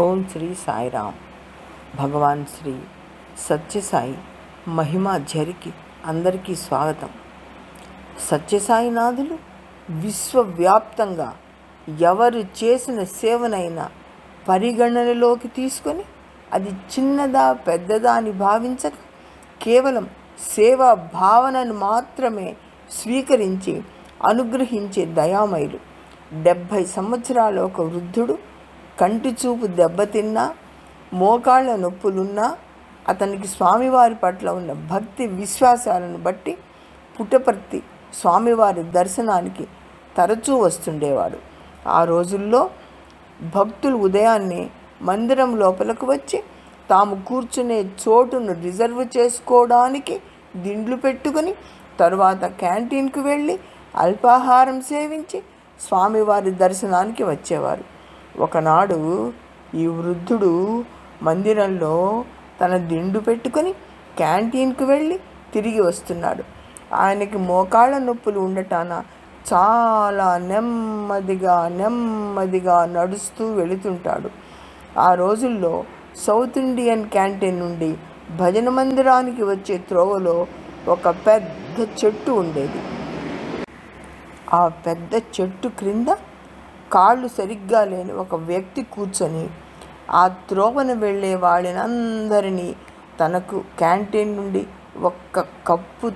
ఓం శ్రీ సాయిరామ్. భగవాన్ శ్రీ సత్యసాయి మహిమ జరిగి అందరికీ స్వాగతం. సత్యసాయినాథులు విశ్వవ్యాప్తంగా ఎవరు చేసిన సేవనైనా పరిగణనలోకి తీసుకొని అది చిన్నదా పెద్దదా అని భావించక కేవలం సేవా భావనను మాత్రమే స్వీకరించి అనుగ్రహించే దయామయులు. డెబ్భై సంవత్సరాల ఒక వృద్ధుడు కంటి చూపు దెబ్బతిన్నా మోకాళ్ళ నొప్పులున్నా అతనికి స్వామివారి పట్ల ఉన్న భక్తి విశ్వాసాలను బట్టి పుట్టపర్తి స్వామివారి దర్శనానికి తరచూ వస్తుండేవాడు. ఆ రోజుల్లో భక్తులు ఉదయాన్నే మందిరం లోపలకు వచ్చి తాము కూర్చునే చోటును రిజర్వ్ చేసుకోవడానికి దిండ్లు పెట్టుకొని తరువాత క్యాంటీన్కు వెళ్ళి అల్పాహారం సేవించి స్వామివారి దర్శనానికి వచ్చేవారు. ఒకనాడు ఈ వృద్ధుడు మందిరంలో తన దిండు పెట్టుకొని క్యాంటీన్కు వెళ్ళి తిరిగి వస్తున్నాడు. ఆయనకి మోకాళ్ళ నొప్పులు ఉండటాన చాలా నెమ్మదిగా నెమ్మదిగా నడుస్తూ వెళుతుంటాడు. ఆ రోజుల్లో సౌత్ ఇండియన్ క్యాంటీన్ నుండి భజన మందిరానికి వచ్చే త్రోవలో ఒక పెద్ద చెట్టు ఉండేది. ఆ పెద్ద చెట్టు క్రింద కాళ్ళు సరిగ్గా లేని ఒక వ్యక్తి కూర్చొని ఆ త్రోవన వెళ్ళే వాళ్ళనందరినీ తనకు క్యాంటీన్ నుండి ఒక్క కప్పు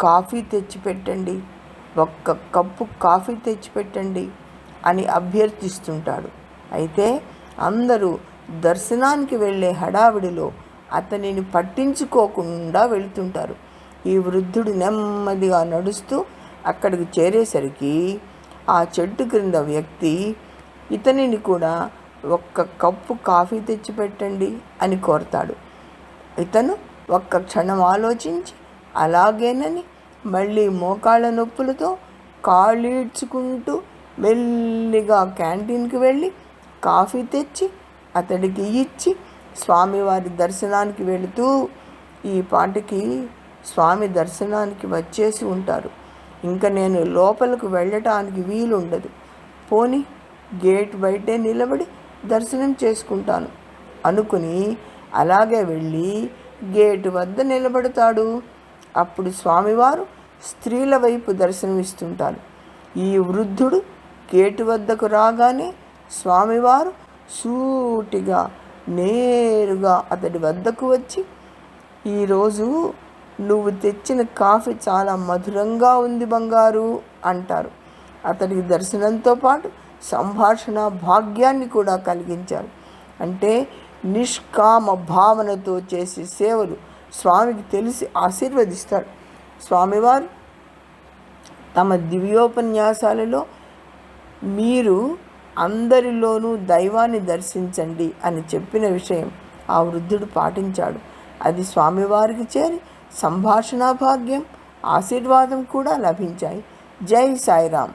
కాఫీ తెచ్చిపెట్టండి ఒక్క కప్పు కాఫీ తెచ్చిపెట్టండి అని అభ్యర్థిస్తుంటాడు. అయితే అందరూ దర్శనానికి వెళ్ళే హడావిడిలో అతనిని పట్టించుకోకుండా వెళ్తుంటారు. ఈ వృద్ధుడు నెమ్మదిగా నడుస్తూ అక్కడికి చేరేసరికి ఆ చెట్టు క్రింద వ్యక్తి ఇతనిని కూడా ఒక్క కప్పు కాఫీ తెచ్చిపెట్టండి అని కోరతాడు. ఇతను ఒక్క క్షణం ఆలోచించి అలాగేనని మళ్ళీ మోకాళ్ళ నొప్పులతో కాళ్ళీడ్చుకుంటూ మెల్లిగా క్యాంటీన్కి వెళ్ళి కాఫీ తెచ్చి అతడికి ఇచ్చి స్వామివారి దర్శనానికి వెళుతూ ఈ పాటికి స్వామి దర్శనానికి వచ్చేసి ఉంటారు. ఇంకా నేను లోపలికి వెళ్ళటానికి వీలుండదు. పోని గేట్ బయటే నిలబడి దర్శనం చేసుకుంటాను. అనుకుని అలాగే వెళ్ళి గేటు వద్ద నిలబడతాడు. అప్పుడు స్వామివారు స్త్రీల వైపు దర్శనమిస్తుంటారు. ఈ వృద్ధుడు గేటు వద్దకు రాగానే స్వామివారు సూటిగా నేరుగా అతడి వద్దకు వచ్చి ఈరోజు నువ్వు తెచ్చిన కాఫీ చాలా మధురంగా ఉంది బంగారు అంటారు. అతడికి దర్శనంతో పాటు సంభాషణ భాగ్యాన్ని కూడా కలిగించారు. అంటే నిష్కామ భావనతో చేసే సేవలు స్వామికి తెలిసి ఆశీర్వదిస్తారు. స్వామివారు తమ దివ్యోపన్యాసాలలో మీరు అందరిలోనూ దైవాన్ని దర్శించండి అని చెప్పిన విషయం ఆ వృద్ధుడు పాటించాడు. అది స్వామివారికి చేరి సంభాషణ భాగ్యం ఆశీర్వాదం కూడా లభించాయి. జై సాయిరామ్.